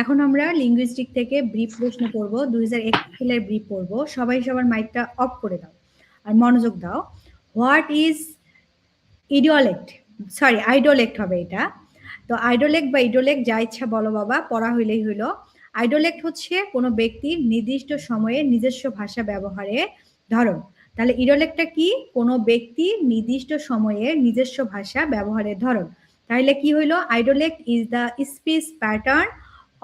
এখন আমরা লিঙ্গুইস্টিক থেকে ব্রিফ প্রশ্ন পড়ব দুই হাজার একুশ সালের ব্রিফ পড়ব। সবাই সবার মাইকটা অফ করে দাও আর মনোযোগ দাও। What is idiolect sorry idiolect হবে এটা। তো আইডোলেক্ট বা ইডোলেক্ট যা ইচ্ছা বলো বাবা, পড়া হইলেই হইল। আইডোলেক্ট হচ্ছে কোনো ব্যক্তির নির্দিষ্ট সময়ে নিজস্ব ভাষা ব্যবহারের ধরন তাহলে ইডোলেক্টটা কি? কোনো ব্যক্তি নির্দিষ্ট সময়ে নিজস্ব ভাষা ব্যবহারের ধরন তাহলে কি হইল? Idiolect is the speech pattern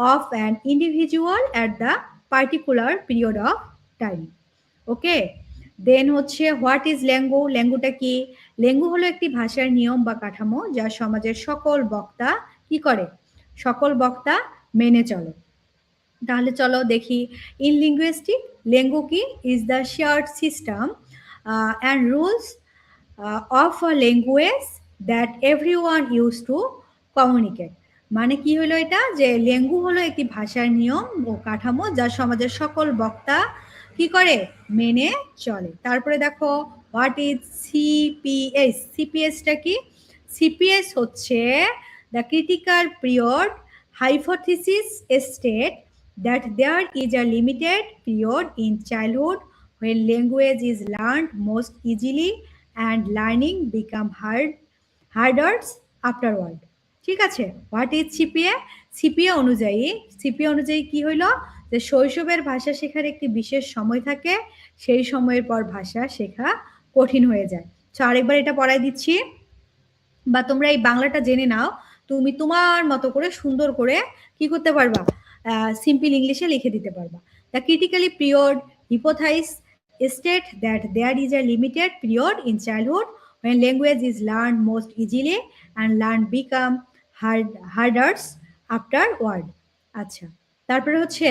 of an individual at the particular period of time okay then হচ্ছে হোয়াট ইজ ল্যাঙ্গু ল্যাঙ্গুটা কি? লেঙ্গু হলো একটি ভাষার নিয়ম বা কাঠামো যা সমাজের সকল বক্তা কি করে? সকল বক্তা মেনে চলে। তাহলে চলো দেখি ইন লিঙ্গুইস্টিক লেঙ্গু কি? Is the shared system and rules of a language that every one use to communicate মানে কি হলো এটা? যে লেঙ্গু হলো একটি ভাষার নিয়ম ও কাঠামো যা সমাজের সকল বক্তা কি করে? মেনে চলে। তারপরে দেখো হোয়াট ইজ সিপিএস সিপিএসটা কি? সিপিএস হচ্ছে the critical period hypothesis states that there is a limited period in childhood when language is learn most easily and learning become hard harder afterward ঠিক আছে? হোয়াট ইজ সিপিএ সিপিএ অনুযায়ী CPA অনুযায়ী কি হইল? যে শৈশবের ভাষা শেখার একটি বিশেষ সময় থাকে, সেই সময়ের পর ভাষা শেখা কঠিন হয়ে যায়। তো আরেকবার এটা পড়াই দিচ্ছি। বা তোমরা এই বাংলাটা জেনে নাও, তুমি তোমার মতো করে সুন্দর করে কি করতে পারবা? সিম্পল ইংলিশে লিখে দিতে পারবা। The critically period hypothesis state that there is a limited period in childhood when language is learned most easily and learn become hard after afterward আচ্ছা তারপরে হচ্ছে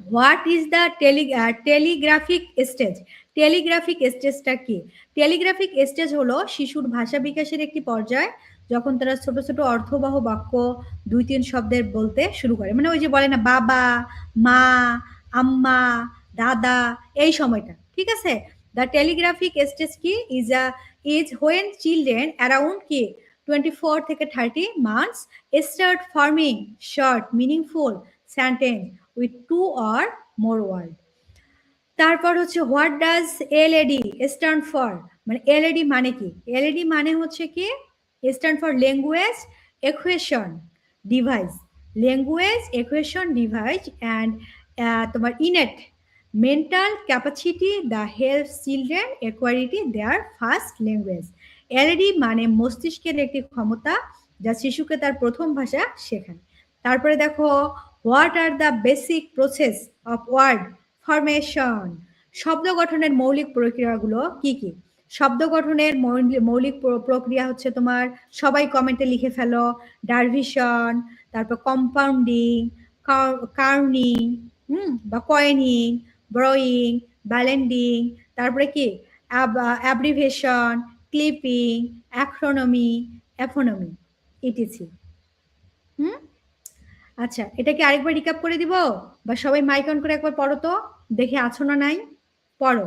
what is the tele telegraphic stage telegraphic স্টেজটা কি? Telegraphic stage হলো শিশুর ভাষা বিকাশের একটি পর্যায় যখন তারা ছোট ছোট অর্থবহ বাক্য দুই তিন শব্দের বলতে শুরু করে। মানে ওই যে বলে না, বাবা, মা, আম্মা, দাদা, এই সময়টা। ঠিক আছে? দ্য টেলিগ্রাফিক স্টেজ কি? Is a is when children around কি? টোয়েন্টি ফোর থেকে thirty months start forming short meaningful sentence with two or more word তারপর হচ্ছে what does LAD stand for মানে এলএডি মানে কি? এলএডি মানে হচ্ছে কি? Stand for language acquisition device language acquisition device and তোমার innate mental capacity the help children acquire their first language LAD মানে মস্তিষ্কের একটি ক্ষমতা যা শিশুকে তার প্রথম ভাষা শেখায়। তারপরে দেখো what are the basic process of word formation শব্দ গঠনের মৌলিক প্রক্রিয়াগুলো কি কি? শব্দ গঠনের মৌলিক প্রক্রিয়া হচ্ছে তোমার সবাই কমেন্টে লিখে ফেলো ডারভিশন তারপর কম্পাউন্ডিং কার্নিং হুম, বা কয়েনিং ব্রয়িং ব্যালেন্ডিং তারপরে কি? অ্যাব্রিভেশন ক্লিপিং, অ্যাক্রোনমি অ্যাফোনমি ইটিসি হুম? আচ্ছা এটাকে আরেকবার রিকাপ করে দিব? বা সবাই মাইক অন করে একবার পড়ো তো? দেখে আছো না নাই? পড়ো।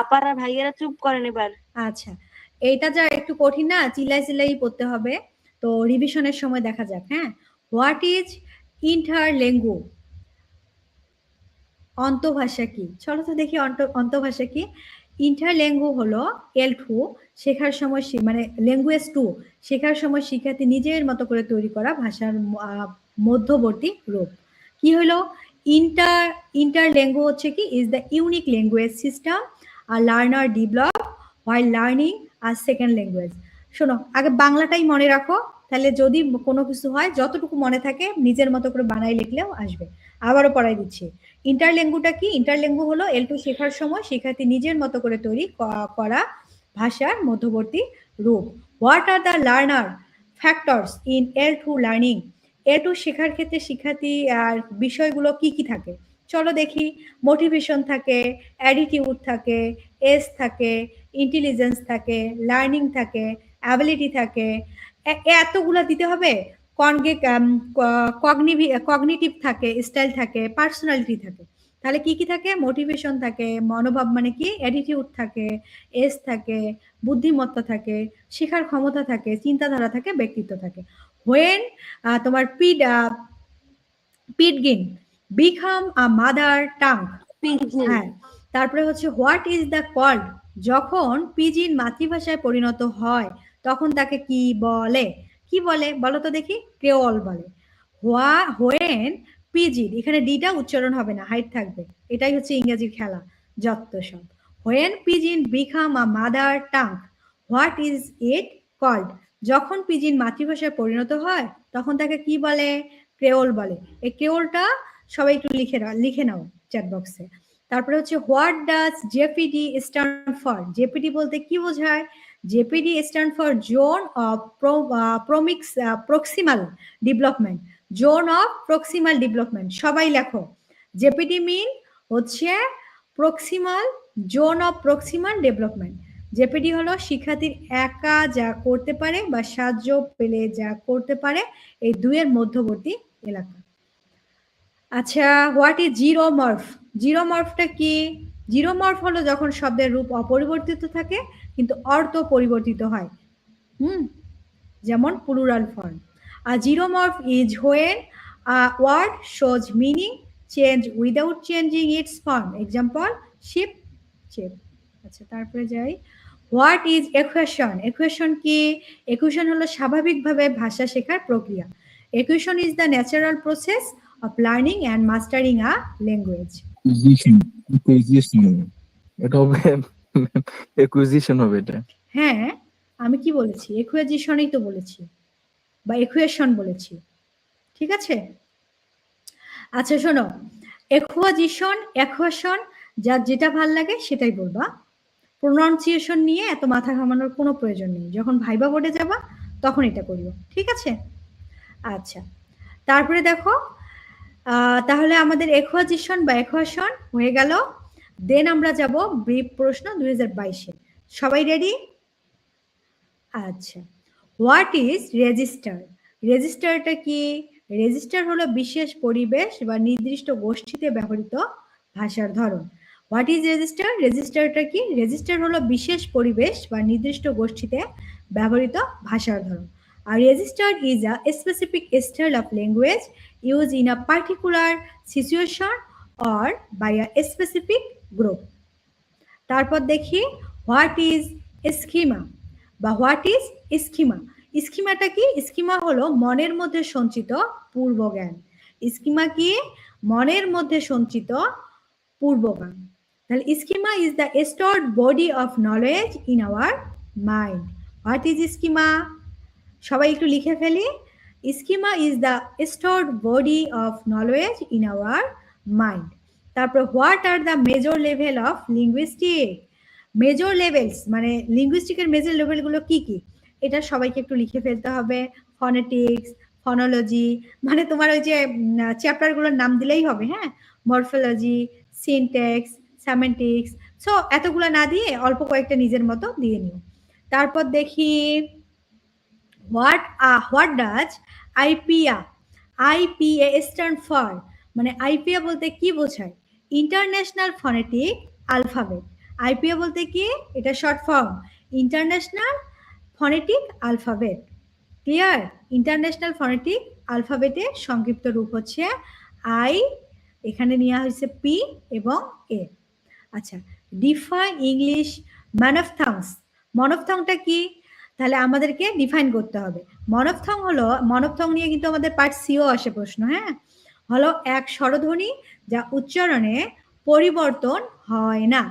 আপারা ভাইয়েরা চুপ করেন এবার। আচ্ছা এইটা যা একটু কঠিন না চিল্লাই চিল্লাই পড়তে হবে। তো রিভিশনের সময় দেখা যাক হ্যাঁ? হোয়াট ইজ ইন্টার লেঙ্গু অন্তভাষা কি? চলো তো দেখি অন্তভাষা কি? ইন্টার লেঙ্গু হলো এল টু শেখার সময় মানে ল্যাঙ্গুয়েজ টু শেখার সময় শিক্ষার্থী নিজের মতো করে তৈরি করা ভাষার মধ্যবর্তী রূপ। কি হলো? ইন্টার ইন্টার ল্যাঙ্গু হচ্ছে কি is the unique language system R learner develop while learning R second language শোনো, আগে বাংলাটাই মনে রাখো, তাহলে যদি কোনো কিছু হয়, যতটুকু মনে থাকে, নিজের মতো করে বানাই লিখলেও আসবে। আবারও পড়াই দিচ্ছি। ইন্টার ল্যাঙ্গুটা কি? ইন্টার ল্যাঙ্গু হলো এল টু শেখার সময় শিক্ষার্থী নিজের মতো করে তৈরি করা ভাষার মধ্যবর্তী রূপ। What are the learner factors in L two learning A two শেখার ক্ষেত্রে শিক্ষার্থী, আর বিষয়গুলো কি কি থাকে? চলো দেখি মোটিভেশন থাকে অ্যাটিটিউড থাকে এস থাকে ইন্টেলিজেন্স থাকে লার্নিং থাকে অ্যাবিলিটি থাকে। এতগুলা দিতে হবে? কনগে কগনিভি কগনিটিভ থাকে স্টাইল থাকে পার্সোনালিটি থাকে। তাহলে কি কি থাকে? মোটিভেশন থাকে, মনোভাব মানে কি? অ্যাটিটিউড থাকে এস থাকে, বুদ্ধিমত্তা থাকে, শেখার ক্ষমতা থাকে, চিন্তাধারা থাকে, ব্যক্তিত্ব থাকে। হোয়েন তোমার PID pidgin become a mother tongue হ্যাঁ তারপরে হচ্ছে হোয়াট ইজ দ্য কল্ড যখন পিজিন মাতৃভাষায় পরিণত হয় তখন তাকে কি বলে? কি বলে? বলো তো দেখি ক্রেওল বলে। হোয়া হোয়েন পিজিন এখানে ডিটা উচ্চারণ হবে না হাইট থাকবে। এটাই হচ্ছে ইংরেজির খেলা যত্ত সব when pidgin become a mother tongue what is it called যখন পিজিন মাতৃভাষায় পরিণত হয়, তখন তাকে কি বলে? ক্রেওল বলে। এই ক্রেওলটা সবাই একটু লিখে লিখে নাও চ্যাট বক্সে তারপরে হচ্ছে, what does ZPD stand for? ZPD বলতে কি বোঝায়? ZPD stand for zone of প্রমিক্স proximal development. Zone of proximal development, সবাই লেখো। জেপিডি মিন হচ্ছে proximal, zone of proximal development. ZPD হলো শিক্ষার্থীর একা যা করতে পারে বা সাহায্য পেলে যা করতে পারে এই দুইয়ের মধ্যবর্তী এলাকা। আচ্ছা what is zero morph zero মর্ফটা কি? জিরো মর্ফ হলো যখন শব্দের রূপ অপরিবর্তিত থাকে, কিন্তু অর্থ পরিবর্তিত হয়। হুম, যেমন plural form R zero morph is when a word shows meaning change without changing its form example sheep sheep আচ্ছা তারপরে যাই। হোয়াট ইজ একুয়েশন একুয়েশন কি? একুয়েশন হলো স্বাভাবিকভাবে ভাষা শেখার প্রক্রিয়া। Acquisition is the natural process of learning and mastering a language Acquisition. Acquisition. এটা হবে একুইজিশন হবে এটা। হ্যাঁ আমি কি বলেছি? একুয়েজিশনই তো বলেছি। বা একুয়েশন বলেছি। ঠিক আছে? আচ্ছা শোনো। একুয়াজিশন একুয়েশন যার যেটা ভালো লাগে সেটাই বলবা। প্রোনাউন্সিয়েশন নিয়ে এত মাথা ঘামানোর কোনো প্রয়োজন নেই। যখন ভাইবা বোর্ডে যাবা, তখন এটা করিও। ঠিক আছে? আচ্ছা। তারপরে দেখো তাহলে আমাদের একুয়াজিশন বা একুয়েশন হয়ে গেল। দেন আমরা যাব ব্রিফ প্রশ্ন দুই হাজার বাইশে। সবাই রেডি আচ্ছা। হোয়াট ইজ রেজিস্টার রেজিস্টারটা কি? রেজিস্টার হলো বিশেষ পরিবেশ বা নির্দিষ্ট গোষ্ঠীতে ব্যবহৃত ভাষার ধরন। হোয়াট ইজ রেজিস্টার রেজিস্টারটা কি? রেজিস্টার হলো বিশেষ পরিবেশ বা নির্দিষ্ট গোষ্ঠীতে ব্যবহৃত ভাষার ধরন। আর register is a specific style of language use in a particular situation or by a specific group তারপর দেখি হোয়াট ইজ স্কিমা বা হোয়াট ইজ স্কিমা স্কিমাটা কি? স্কিমা হলো মনের মধ্যে সঞ্চিত পূর্বজ্ঞান। স্কিমা কি? মনের মধ্যে সঞ্চিত পূর্বজ্ঞান। তাহলে schema is the stored body of knowledge in our mind what is schema সবাই একটু লিখে ফেলি। Schema is the stored body of knowledge in our mind তারপর what are the major level of linguistic major levels মানে লিঙ্গুইস্টিকের major লেভেলগুলো কি কি? এটা সবাইকে একটু লিখে ফেলতে হবে। ফনেটিক্স ফনোলজি মানে তোমার ওই যে চ্যাপ্টারগুলোর নাম দিলেই হবে হ্যাঁ? মরফোলজি সিনটেক্স স্যামেন্টিক্স সো এতগুলো না দিয়ে অল্প কয়েকটা নিজের মতো দিয়ে নিও। তারপর দেখি what a what does IPA IPA stand for মানে আইপিএ বলতে কি বোঝায়? ইন্টারন্যাশনাল ফনেটিক আলফাবেট আইপিএ বলতে কি? এটা short form international phonetic alphabet clear international phonetic আলফাবেটের সংক্ষিপ্ত রূপ হচ্ছে আই এখানে নেওয়া হয়েছে পি এবং এ আচ্ছা define English monophthongs মন অফ থংটা কি? তাহলে আমাদেরকে ডিফাইন করতে হবে। মন অফ থং হলো মন অফ থং নিয়ে কিন্তু আমাদের পার্ট সিও আসে প্রশ্ন হ্যাঁ? হলো এক স্বরধ্বনি যা উচ্চারণে পরিবর্তন হয় না।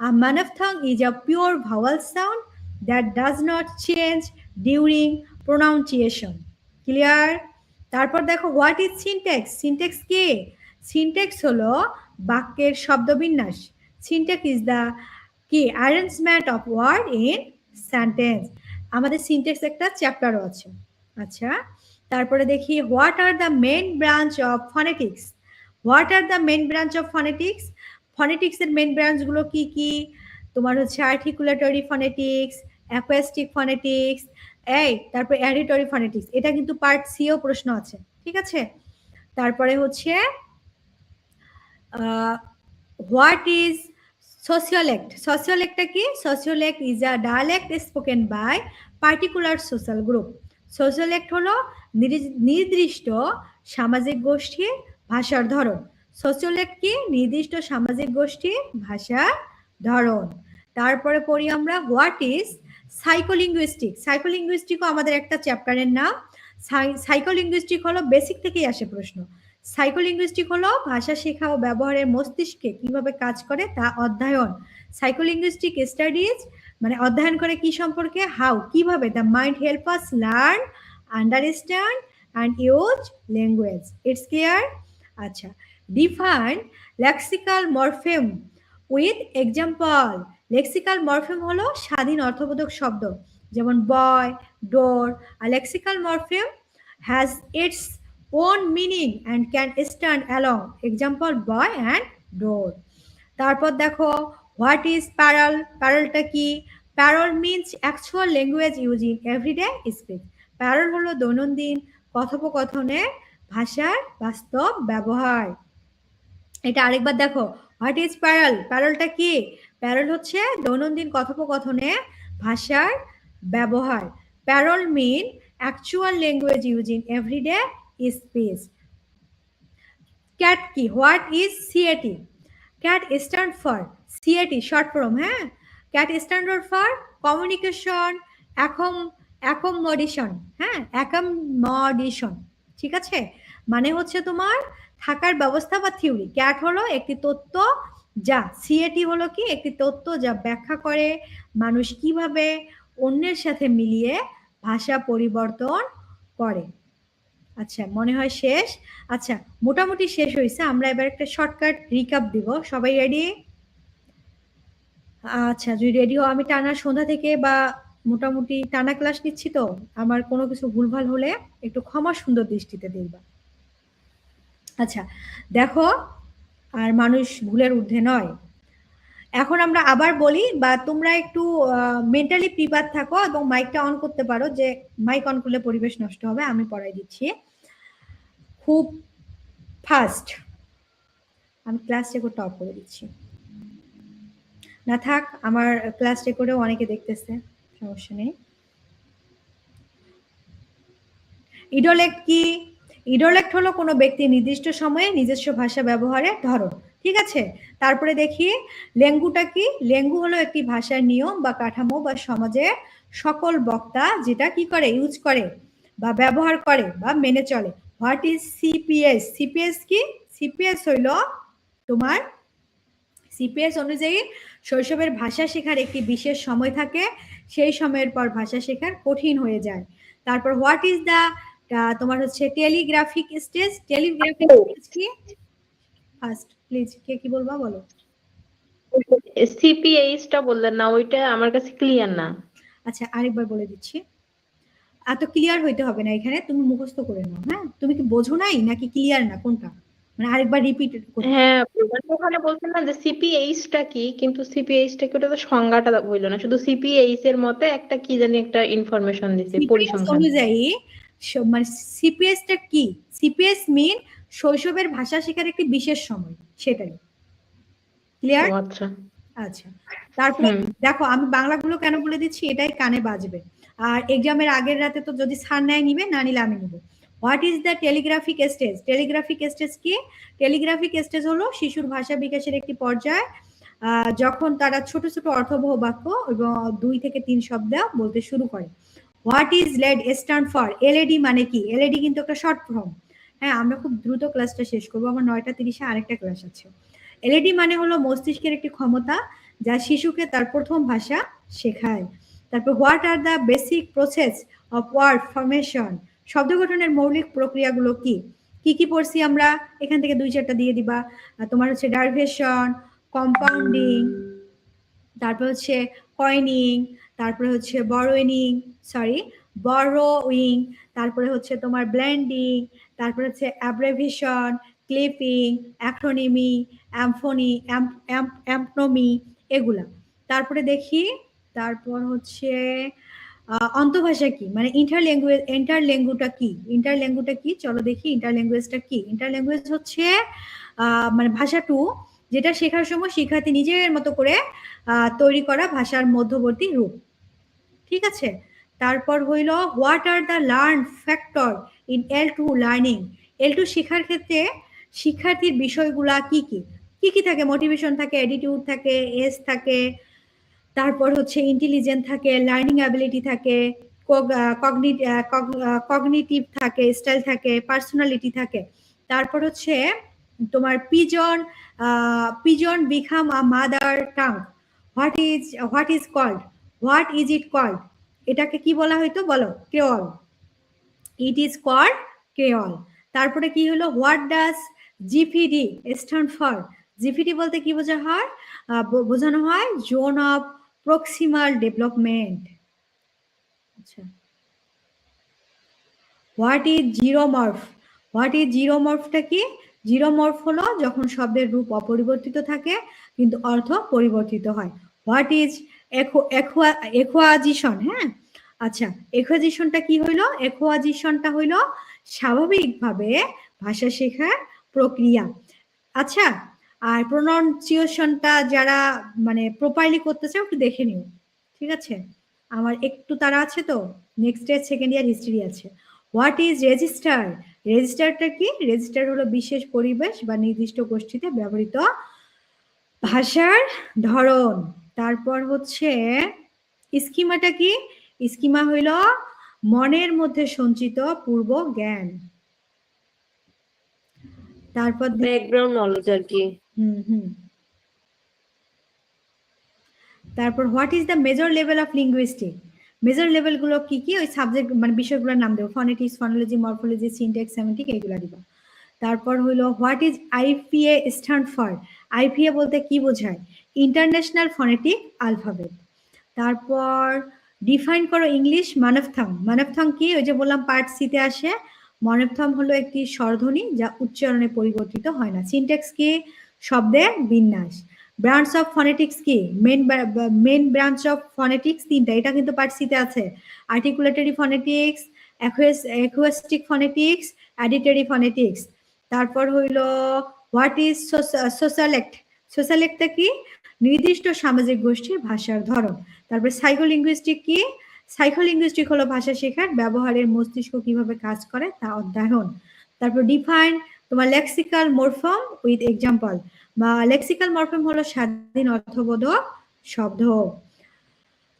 A monophthong is a pure vowel sound that does not change during pronunciation. Clear তারপর দেখো হোয়াট ইজ সিনটেক্স সিনটেক্স কে? সিনটেক্স হলো বাক্যের শব্দবিন্যাস। সিনটেক্স ইজ দ্য কি arrangement of word in sentence আমাদের সিনটেক্স একটা চ্যাপ্টারও আছে। আচ্ছা তারপরে দেখি what are the main branch of phonetics what are the main branch of phonetics phonetics এর মেন ব্রাঞ্চগুলো কি কি? তোমার হচ্ছে আর্টিকুলেটরি ফনেটিক্স অ্যাকোয়াস্টিক ফনেটিক্স এই, তারপরে অ্যাডিটরি ফনেটিক্স এটা কিন্তু পার্ট সিও প্রশ্ন আছে, ঠিক আছে? তারপরে হচ্ছে হোয়াট ইজ সোশিওলেক্ট সোশিওলেক্টটা কি? Is a dialect spoken by particular social group sociolect হলো নির্দি- নির্দিষ্ট সামাজিক গোষ্ঠীর ভাষার ধরন। সোশিওলেক্ট কি? নির্দিষ্ট সামাজিক গোষ্ঠীর ভাষার ধরন। তারপরে পড়ি আমরা হোয়াট ইজ সাইকোলিঙ্গুইস্টিক সাইকোলিঙ্গুইস্টিকও আমাদের একটা চ্যাপ্টারের নাম। সাইকোলিঙ্গুইস্টিক হলো বেসিক থেকেই আসে প্রশ্ন। সাইকোলিঙ্গুইস্টিক হলো ভাষা শেখা ও ব্যবহারের মস্তিষ্কে কীভাবে কাজ করে তা অধ্যয়ন। সাইকোলিঙ্গুইস্টিক স্টাডিজ মানে অধ্যয়ন করে কি সম্পর্কে, হাউ, কীভাবে, the mind help us learn, understand, and use language. It's clear? আচ্ছা। Define lexical morpheme with example. Lexical morpheme হলো স্বাধীন অর্থবোধক শব্দ, যেমন boy, door. R lexical morpheme has its own meaning and can stand along example boy and door তারপর দেখো what is parole প্যারালটা কি? Parole means actual language using everyday speech parole হলো দৈনন্দিন কথোপকথনের ভাষার বাস্তব ব্যবহার। এটা আরেকবার দেখো হোয়াট ইজ প্যারল প্যারলটা কি? প্যারল হচ্ছে দৈনন্দিন কথোপকথনে ভাষার ব্যবহার। Parole mean actual language using everyday speech. CAT কি? What is CAT? CAT stand for CAT short form হ্যাঁ? CAT standard for communication accom accommodation হ্যাঁ? অ্যাকোমোডেশন ঠিক আছে? মানে হচ্ছে তোমার থাকার ব্যবস্থা বা থিওরি ক্যাট হলো একটি তত্ত্ব যা, সিএটি হলো কি? একটি তত্ত্ব যা ব্যাখ্যা করে মানুষ কীভাবে অন্যের সাথে মিলিয়ে ভাষা পরিবর্তন করে। আচ্ছা মনে হয় শেষ? আচ্ছা মোটামুটি শেষ হয়েছে আমরা এবার একটা শর্টকাট রিকাপ দিব। সবাই রেডি আচ্ছা যদি রেডি হও, আমি টানা সন্ধ্যা থেকে বা মোটামুটি টানা ক্লাস নিচ্ছি তো। আমার কোনো কিছু ভুলভাল হলে একটু ক্ষমা সুন্দর দৃষ্টিতে দেখবা। আচ্ছা দেখো, আর মানুষ ভুলের ঊর্ধ্বে নয়। এখন আমরা আবার বলি, বা তোমরা একটু মেন্টালি প্রিপার থাকো এবং মাইকটা অন করতে পারো যে মাইক অন করলে পরিবেশ নষ্ট হবে, আমি পড়াই দিচ্ছি। খুব ফাস্ট আমি ক্লাস রেকর্ডটা অফ করে দিচ্ছি। না থাক, আমার ক্লাস রেকর্ডেও অনেকে দেখতেছে, সমস্যা নেই। ইডোলেক্ট কি? ইডোলেক্ট হলো কোনো ব্যক্তি নির্দিষ্ট সময়ে নিজস্ব ভাষা ব্যবহারের ধরন, ঠিক আছে? তারপরে দেখি, লেঙ্গুটা কি? লেঙ্গু হলো একটি ভাষার নিয়ম বা কাঠামো বা সমাজের সকল বক্তা যেটা কি করে ইউজ করে বা ব্যবহার করে বা মেনে চলে। হোয়াট ইজ সিপিএস সিপিএস কি? সিপিএস হইল তোমার সিপিএস অনুযায়ী শৈশবের ভাষা শেখার একটি বিশেষ সময় থাকে। সেই সময়ের পর ভাষা শেখার কঠিন হয়ে যায়। তারপর হোয়াট ইজ দ্য তোমার হচ্ছে টেলিগ্রাফিক স্টেজ টেলিগ্রাফিক স্টেজ কি? ফার্স্ট প্লিজ কে কি বলবা বলো? সিপিএইচ টা বললেন না ওইটা আমার কাছে ক্লিয়ার না। আচ্ছা আরেকবার বলে দিচ্ছি। এত ক্লিয়ার হইতে হবে না এখানে তুমি মুখস্থ করে নাও হ্যাঁ? তুমি কি বোঝো নাই নাকি ক্লিয়ার না কোনটা? মানে আরেকবার রিপিট হ্যাঁ ওখানে বলছেন না যে সিপিএইচ টা কি কিন্তু সিপিএইচ টা কি ওটা তো সংজ্ঞাটা হইল না। শুধু সিপিএইচ এর মতে একটা কি জানি একটা ইনফরমেশন দিছে পরিসংখ্যান। অনুযায়ী মানে সিপিএস টা কি? সিপিএস মিন শৈশবের ভাষা শেখার একটি বিশেষ সময় সেটাই। ক্লিয়ার আচ্ছা। আচ্ছা। তারপরে দেখো আমি বাংলাগুলো কেন বলে দিচ্ছি? এটাই কানে বাজবে। আর এক্সামের আগের রাতে তো যদি সার নেয় নিবে, না নিলে আমি নিব। What is the telegraphic stage telegraphic stage কি? টেলিগ্রাফিক স্টেজ হলো শিশুর ভাষা বিকাশের একটি পর্যায় যখন তারা ছোট ছোট অর্থবহ বাক্য এবং দুই থেকে তিন শব্দ বলতে শুরু করে। What is LAD stand for LAD মানে কি? এলএডি কিন্তু একটা শর্ট ফর্ম হ্যাঁ আমরা খুব দ্রুত ক্লাসটা শেষ করব। আমার নয়টা তিরিশে আরেকটা ক্লাস আছে। এলএডি মানে হলো মস্তিষ্কের একটি ক্ষমতা যা শিশুকে তার প্রথম ভাষা শেখায়। তারপর what are the basic process of word formation শব্দ গঠনের মৌলিক প্রক্রিয়াগুলো কি কি কি পড়ছি আমরা এখান থেকে দুই চারটা দিয়ে দিবা তোমার হচ্ছে ডারভেশন কম্পাউন্ডিং তারপর হচ্ছে কয়েনিং তারপরে হচ্ছে বড়োয়েনিং সরি বরোইং তারপরে হচ্ছে তোমার ব্ল্যান্ডিং তারপরে হচ্ছে অ্যাব্রেভিশন ক্লিপিং অ্যাক্রোনিমি অ্যাম্ফোনি অ্যাম্পনোমি এগুলা তারপরে দেখি তারপর হচ্ছে অন্তভাষা কি? মানে ইন্টার ল্যাঙ্গুয়েজ ইন্টার ল্যাঙ্গুটা কি? ইন্টার ল্যাঙ্গুটা কি? চলো দেখি ইন্টার ল্যাঙ্গুয়েজটা কি? ইন্টার ল্যাঙ্গুয়েজ হচ্ছে মানে ভাষা টু যেটা শেখার সময় শিক্ষার্থী নিজের মতো করে তৈরি করা ভাষার মধ্যবর্তী রূপ। ঠিক আছে? তারপর হইল what are the learn factor in L two learning L two শেখার ক্ষেত্রে শিক্ষার্থীর বিষয়গুলা কি কি? কি কি থাকে? মোটিভেশন থাকে অ্যাটিটিউড থাকে এস থাকে তারপর হচ্ছে ইন্টেলিজেন্ট থাকে লার্নিং অ্যাবিলিটি থাকে কগনিটিভ থাকে স্টাইল থাকে পার্সোনালিটি থাকে। তারপর হচ্ছে তোমার pidgin pidgin become a mother tongue what is what is called what is it called এটাকে কি বলা হয়তো বলো creole it is called creole তারপরে কি হলো? What does ZPD stand for ZPD বলতে কি বোঝা হয়? বোঝানো হয় জোন অফ প্রক্সিমাল ডেভেলপমেন্ট আচ্ছা। What is zero morph what is জিরোমর্ফটা কি? জিরোমর্ফ হলো যখন শব্দের রূপ অপরিবর্তিত থাকে, কিন্তু অর্থ পরিবর্তিত হয়। হোয়াট ইজ একুয়াজিশন হ্যাঁ? আচ্ছা একুয়াজিশনটা কি হইল? একুয়াজিশনটা হইল স্বাভাবিকভাবে ভাষা শেখার প্রক্রিয়া। আচ্ছা আর প্রোনাউন্সিয়েশনটা যারা মানে প্রপারলি করতে চাও একটু দেখে নিও, ঠিক আছে? আমার একটু তারা আছে তো? Next year second year history আছে। হোয়াট ইজ রেজিস্টার রেজিস্টারটা কি? রেজিস্টার হলো বিশেষ পরিবেশ বা নির্দিষ্ট গোষ্ঠীতে ব্যবহৃত ভাষার ধরন। তারপর হচ্ছে স্কিমাটা কি? স্কিমা হইল মনের মধ্যে সঞ্চিত পূর্ব জ্ঞান তারপর ব্যাকগ্রাউন্ড নলেজ আর কি। হুম হুম। তারপর what is the major level of linguistic major লেভেলগুলো কি কি? ওই সাবজেক্ট মানে বিষয়গুলোর নাম দেবো। Phonetics phonology morphology syntax semantic এগুলো দিবা। তারপর হইল what is IPA stand for IPA বলতে কি বোঝায়? ইন্টারন্যাশনাল ফনেটিক আলফাবেট তারপর ডিফাইন করো ইংলিশ মানবথাম মানবথাম কি? ওই যে বললাম পার্ট সিতে আসে। মনবথম হলো একটি স্বরধ্বনি যা উচ্চারণে পরিবর্তিত হয় না। সিনটেক্স কি? শব্দের বিন্যাস। ব্রাঞ্চ অফ ফনেটিক্স কি? Main main branch of phonetics তিনটা। এটা কিন্তু পার্ট সিতে আছে। Articulatory phonetics acoustic phonetics auditory phonetics তারপর হইল হোয়াট ইজ সোশ্যালেক্ট সোশ্যালেক্টটা কি? নির্দিষ্ট সামাজিক গোষ্ঠীর ভাষার ধরন। তারপর সাইকোলিঙ্গুইস্টিক কি? সাইকোলিঙ্গুইস্টিক হলো ভাষা শেখার ব্যবহারের মস্তিষ্ক কীভাবে কাজ করে তা অধ্যয়ন। তারপর ডিফাইন তোমার লেক্সিক্যাল মরফম উইথ এক্সাম্পল বা লেক্সিক্যাল মরফম হলো স্বাধীন অর্থবোধক শব্দ।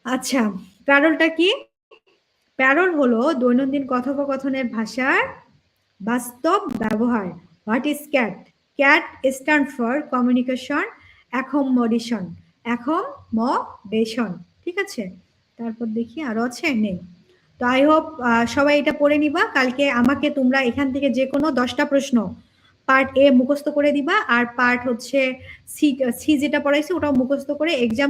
আচ্ছা প্যারলটা কি? প্যারল হলো দৈনন্দিন কথোপকথনের ভাষার বাস্তব ব্যবহার। What is CAT CAT stand for communication accommodation accommodation ঠিক আছে? তারপর দেখি আরও আছে? নেই। তো আই হোপ সবাই এটা পড়ে নিবা। কালকে আমাকে তোমরা এখান থেকে যে কোনো দশটা প্রশ্ন পার্ট এ মুখস্থ করে দিবা। আর পার্ট হচ্ছে সি সি যেটা পড়াইছে ওটাও মুখস্থ করে এক্সাম